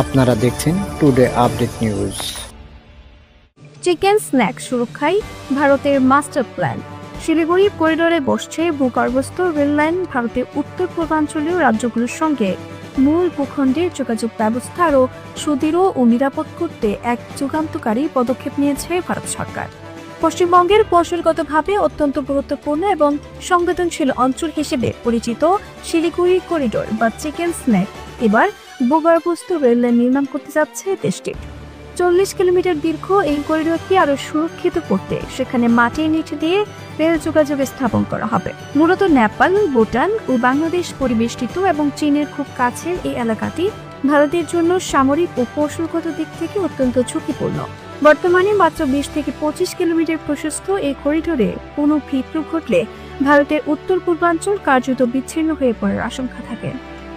আপনারা দেখছেন today update news chicken's neck সুরক্ষায় ভারতের মাস্টার প্ল্যান। শিলিগুড়ি করিডোরে বসছে ভূগর্ভস্থ রেললাইন ভারতের উত্তর পূর্বাঞ্চলীয় রাজ্যগুলোর সঙ্গে। মূল ভূখণ্ডের যোগাযোগ ব্যবস্থা আরও সুদৃঢ় ও নিরাপদ করতে এক যুগান্তকারী পদক্ষেপ নিয়েছে ভারত সরকার। পশ্চিমবঙ্গের কৌশলগতভাবে অত্যন্ত গুরুত্বপূর্ণ এবং সংবেদনশীল অঞ্চল হিসেবে পরিচিত শিলিগুড়ি করিডোর বা চিকেন স্ন্যাক। এবার ভূগর্ভস্থ রেললাইন নির্মাণ করতে যাচ্ছে দেশটি। চল্লিশ কিলোমিটার দীর্ঘ এই করিডোরটি আরও সুরক্ষিত করতে সেখানে মাটির নিচে দিয়ে রেল যোগাযোগ স্থাপন করা হবে। মূলত নেপাল, ভুটান ও বাংলাদেশ পরিবেষ্টিত এবং চীনের খুব কাছের এই এলাকাটি ভারতের জন্য সামরিক ও কৌশলগত দিক থেকে অত্যন্ত ঝুঁকিপূর্ণ। বর্তমানে মাত্র বিশ থেকে পঁচিশ কিলোমিটার প্রশস্ত এই করিডোরে কোনো ভিত্রু ঘটলে ভারতের উত্তর পূর্বাঞ্চল কার্যত বিচ্ছিন্ন হয়ে পড়ার আশঙ্কা থাকে।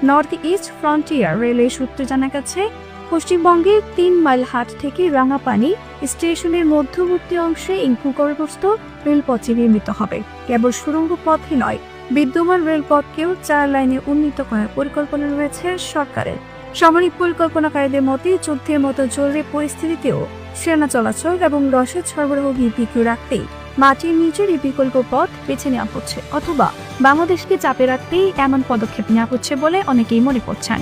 নর্থ ইস্ট ফ্রন্টিয়ার রেলওয়ে সূত্রে জানা গেছে পশ্চিমবঙ্গের তিন মাইল হাট থেকে রাঙাপানি স্টেশনের মধ্যবর্তী অংশে এই ভূগর্ভস্থ রেলপথটি নির্মিত হবে। কেবল সুড়ঙ্গ পথই নয়, বিদ্যমান রেলপথকেও চার লাইনে উন্নীত করার পরিকল্পনা রয়েছে সরকারের। সামরিক পরিকল্পনাকারীদের মতে, যুদ্ধের মতো জরুরি পরিস্থিতিতেও সেনা চলাচল এবং রসদ সরবরাহ ইপিকিউ রাখতেই মাটির নিচের বিকল্প পথ বেছে নেওয়া হচ্ছে, অথবা বাংলাদেশকে চাপে রাখতেই এমন পদক্ষেপ নেওয়া হচ্ছে বলে অনেকেই মনে করছেন।